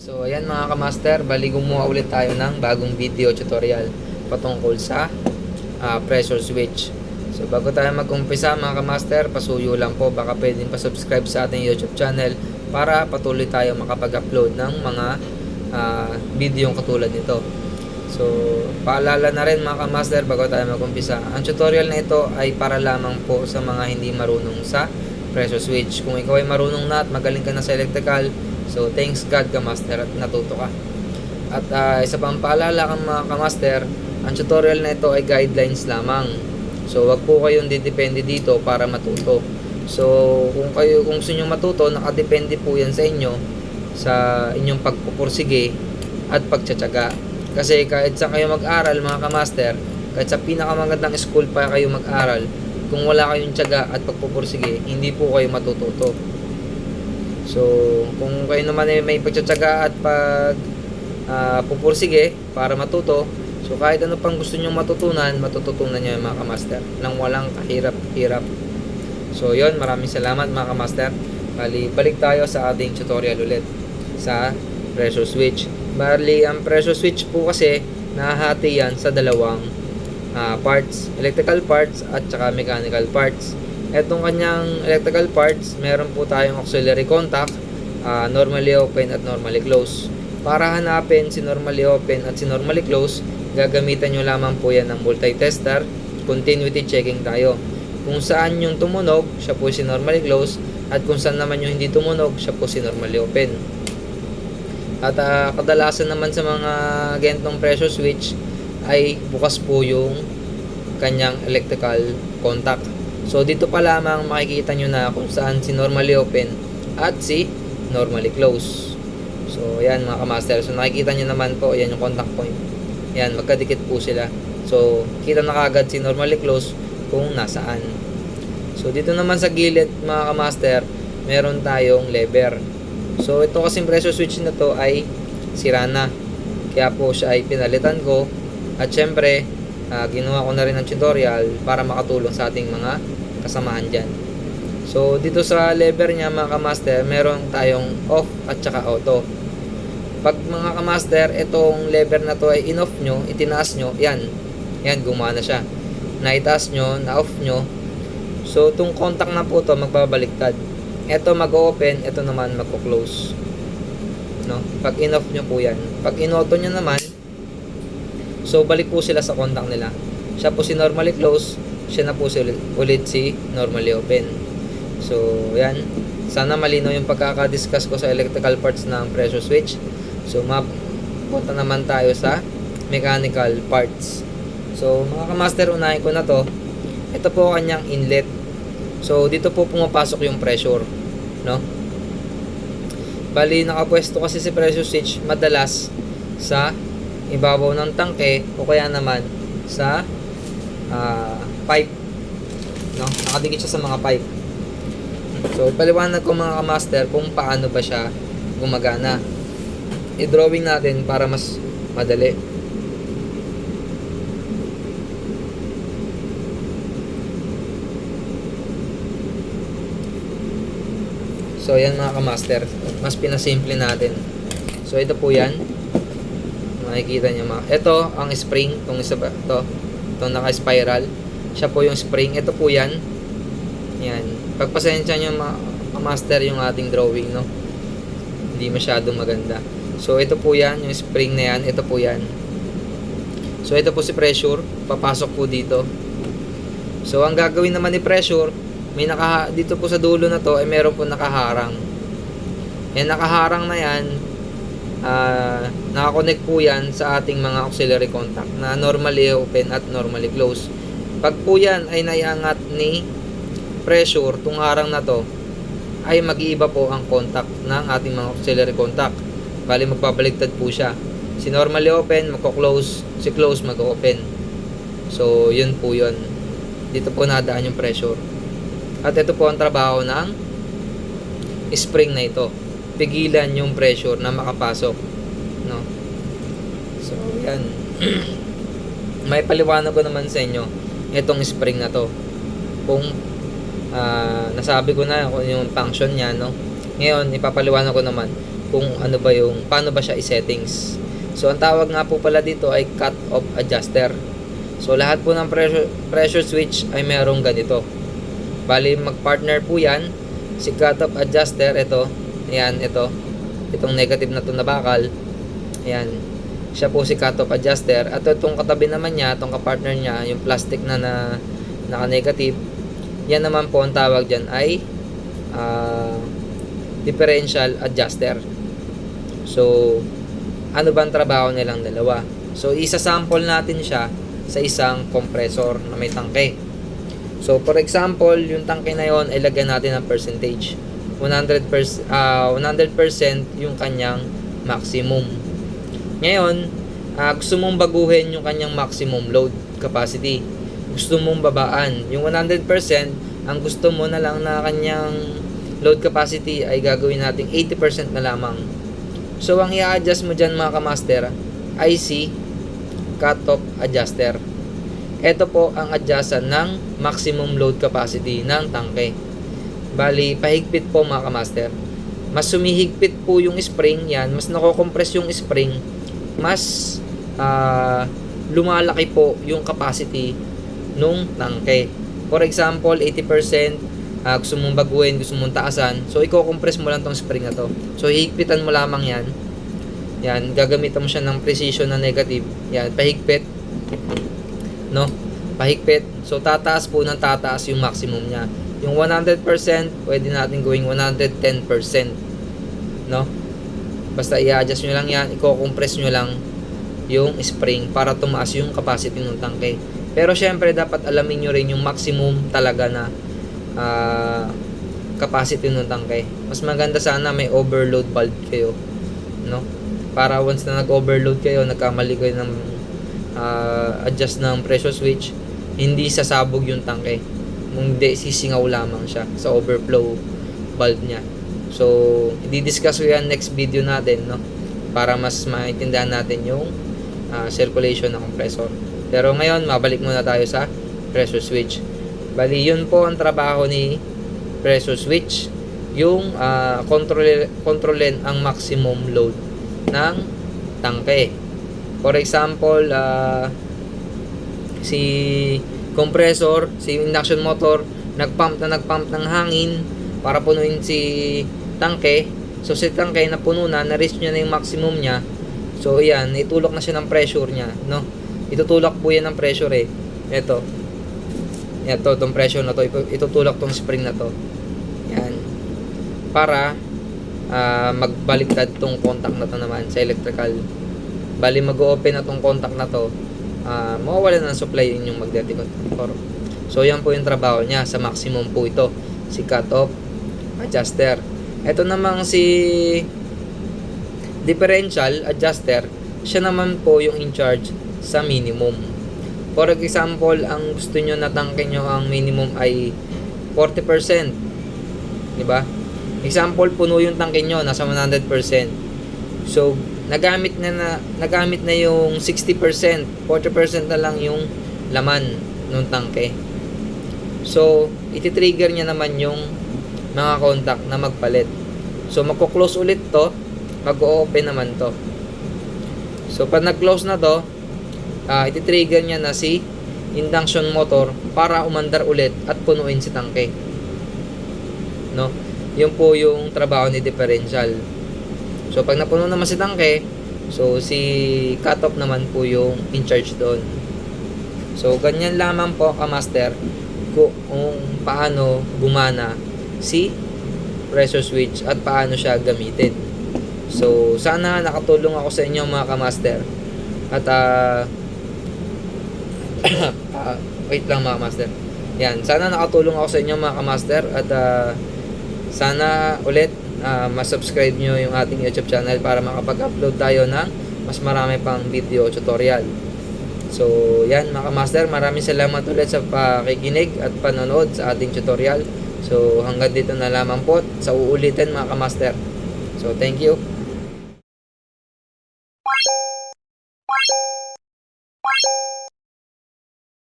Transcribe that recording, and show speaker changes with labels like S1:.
S1: So ayan mga kamaster, bali gumawa ulit tayo ng bagong video tutorial patungkol sa ah, pressure switch. So bago tayo mag-umpisa mga kamaster, pasuyo lang po baka pwedeng pa-subscribe sa ating YouTube channel para patuloy tayo makapag-upload ng mga ah, video katulad nito. So paalala na rin mga kamaster bago tayo mag-umpisa, ang tutorial na ito ay para lamang po sa mga hindi marunong sa pressure switch. Kung ikaw ay marunong na at magaling ka na sa electrical, so thanks God ka master at natuto ka. At ah, isa pang paalala kang mga kamaster, ang tutorial na ito ay guidelines lamang. So wag po kayong didepende dito para matuto. So kung kayo kung gusto niyo matuto, nakadepende po 'yan sa inyo sa inyong pagpupursige at pagtsatsaga. Kasi kahit sa kayo mag-aral mga kamaster, kahit sa pinakamagandang school pa kayo mag-aral, kung wala kayong tiyaga at pagpupursige, hindi po kayo matututo. So, kung kayo naman ay may pagtsatsaga at pag ah, pupursige para matuto, so kahit ano pang gusto nyong matutunan, matututunan nyo yung mga kamaster nang walang kahirap-hirap. So, yon maraming salamat mga kamaster. Bali, balik tayo sa ating tutorial ulit sa pressure switch. Bali, ang pressure switch po kasi nahahati yan sa dalawang ah, parts, electrical parts at saka mechanical parts. Etong kanyang electrical parts, meron po tayong auxiliary contact, ah, normally open at normally close. Para hanapin si normally open at si normally close, gagamitan nyo lamang po yan ng multi-tester, continuity checking tayo. Kung saan yung tumunog, siya po si normally close, at kung saan naman yung hindi tumunog, siya po si normally open. At ah, kadalasan naman sa mga gantong pressure switch ay bukas po yung kanyang electrical contact. So dito pa lamang makikita nyo na kung saan si normally open at si normally close. So yan mga kamaster. So nakikita nyo naman po, yan yung contact point. Yan, magkadikit po sila. So kita na kagad si normally close kung nasaan. So dito naman sa gilid mga kamaster, meron tayong lever. So ito kasing pressure switch na to ay sira na. Kaya po siya ay pinalitan ko. At syempre, ah, ginawa ko na rin ng tutorial para makatulong sa ating mga kasamahan dyan. So dito sa lever niya mga kamaster, meron tayong off at saka auto. Pag mga kamaster, itong lever na to ay in-off nyo, itinaas nyo, yan. Yan, gumana siya. Na-itaas nyo, na-off nyo. So, itong contact na po to magbabaliktad. Ito mag-open, ito naman magko-close. No? Pag in-off nyo po yan. Pag in-auto nyo naman, so balik po sila sa contact nila. Siya po si normally close, siya na po si ulit, ulit si normally open. So, yan. Sana malinaw yung pagkakadiscuss ko sa electrical parts ng pressure switch. So, mapunta naman tayo sa mechanical parts. So, mga kamaster, unahin ko na to. Ito po kanyang inlet. So, dito po pumapasok yung pressure. No? Bali, nakapwesto kasi si pressure switch madalas sa ibabaw ng tangke o kaya naman sa ah, pipe. No? Nakadikit siya sa mga pipe. So, ipaliwanag ko mga kamaster kung paano ba siya gumagana. I-drawing natin para mas madali. So, yan mga kamaster. Mas pinasimple natin. So, ito po yan. Makikita nyo mga... Ito, ang spring. Itong isa ba? Ito. Itong naka-spiral. Siya po yung spring. Ito po yan. Yan. Pagpasensya nyo mga kamaster yung ating drawing, no? Hindi masyadong maganda. So, ito po yan. Yung spring na yan. Ito po yan. So, ito po si pressure. Papasok po dito. So, ang gagawin naman ni pressure, may naka dito po sa dulo na to ay meron po nakaharang. Yan nakaharang na yan, ah nakakonect po yan sa ating mga auxiliary contact na normally open at normally close. Pag po yan ay naiangat ni pressure, tung harang na to, ay mag-iiba po ang contact ng ating mga auxiliary contact. Bali magbabaligtad po siya. Si normally open, magko-close. Si close, mag-open. So, yun po yun. Dito po nadaan yung pressure. At ito po ang trabaho ng spring na ito. Pigilan yung pressure na makapasok. No? So, yan. May paliwanag ko naman sa inyo itong spring na to. Kung ah, nasabi ko na kung yung function niya, no? Ngayon, ipapaliwanag ko naman kung ano ba yung, paano ba siya i-settings. So, ang tawag nga po pala dito ay cut-off adjuster. So, lahat po ng pressure, pressure switch ay merong ganito. Bali, mag-partner po yan. Si cut-off adjuster, ito. Ayan, ito. Itong negative na to na bakal. Ayan. Siya po si cut-off adjuster. At itong katabi naman niya, itong kapartner niya, yung plastic na na naka-negative. Yan naman po ang tawag dyan ay ah, differential adjuster. So, ano ba ang trabaho nilang dalawa? So, isa-sample natin siya sa isang compressor na may tangke. So, for example, yung tangke na yon ay lagyan natin ng percentage. 100%, ah 100% yung kanyang maximum. Ngayon, ah, gusto mong baguhin yung kanyang maximum load capacity. Gusto mong babaan. Yung 100%, ang gusto mo na lang na kanyang load capacity ay gagawin natin 80% na lamang. So, ang i-adjust mo dyan mga kamaster, IC cutoff adjuster. Ito po ang adjustan ng maximum load capacity ng tangke. Bali, pahigpit po mga kamaster. Mas sumihigpit po yung spring yan, mas nakokompress yung spring, mas ah, lumalaki po yung capacity nung tangke. For example, 80%, ah, gusto mong baguhin, gusto mong taasan, so i-compress mo lang tong spring na to. So hihigpitan mo lamang yan. Yan, gagamitan mo siya ng precision na negative. Yan, pahigpit. No? Pahigpit. So tataas po ng tataas yung maximum niya. Yung 100%, pwede natin gawing 110%. No? Basta i-adjust nyo lang yan, i-compress nyo lang yung spring para tumaas yung capacity ng tangke. Pero syempre, dapat alamin nyo rin yung maximum talaga na ah, capacity ng tangke. Mas maganda sana may overload valve kayo. No? Para once na nag-overload kayo, nagkamali kayo ng ah, adjust ng pressure switch, hindi sasabog yung tangke. Hindi, sisingaw lamang siya sa overflow valve niya. So, i-discuss ko yan next video natin, no? Para mas maintindihan natin yung ah, circulation ng compressor. Pero ngayon, mabalik muna tayo sa pressure switch. Bali, yun po ang trabaho ni pressure switch. Yung ah, control kontrolin ang maximum load ng tangke. For example, ah, si compressor, si induction motor, nagpump na nagpump ng hangin para punuin si tangke. So si tangke na puno na, na-reach niya na yung maximum niya. So yan, itulok na siya ng pressure niya, no? Itutulak po yan ng pressure eh. Ito. Ito, itong pressure na to, itutulak tong spring na to. Yan. Para ah, magbaliktad tong contact na to naman sa electrical. Bali mag-open na tong contact na to, uh, mawawala ng supply yung conductor. So yan po yung trabaho niya sa maximum po ito, si cutoff adjuster. Ito namang si differential adjuster, siya naman po yung in charge sa minimum. For example, ang gusto nyo na tangke nyo ang minimum ay 40%. Di ba? Example, puno yung tangke nyo, nasa 100%. So, nagamit na, na nagamit na yung 60%, 40% na lang yung laman ng tangke. So, iti-trigger niya naman yung mga contact na magpalit. So, magko-close ulit to, mag-open naman to. So, pag nag-close na to, uh, iti-trigger niya na si induction motor para umandar ulit at punuin si tangke. No? Yun po yung trabaho ni differential. So, pag napuno naman si tangke, so si cutoff naman po yung in charge doon. So, ganyan lamang po ka-master kung paano gumana si pressure switch at paano siya gamitin. So, sana nakatulong ako sa inyo mga ka-master. At ah ah, wait lang mga master. Yan, sana nakatulong ako sa inyo mga ka-master at ah, sana ulit uh, masubscribe nyo yung ating YouTube channel para makapag-upload tayo ng mas marami pang video tutorial. So, yan mga master, maraming salamat ulit sa pakikinig at panonood sa ating tutorial. So, hanggang dito na lamang po sa uulitin mga master. So, thank you.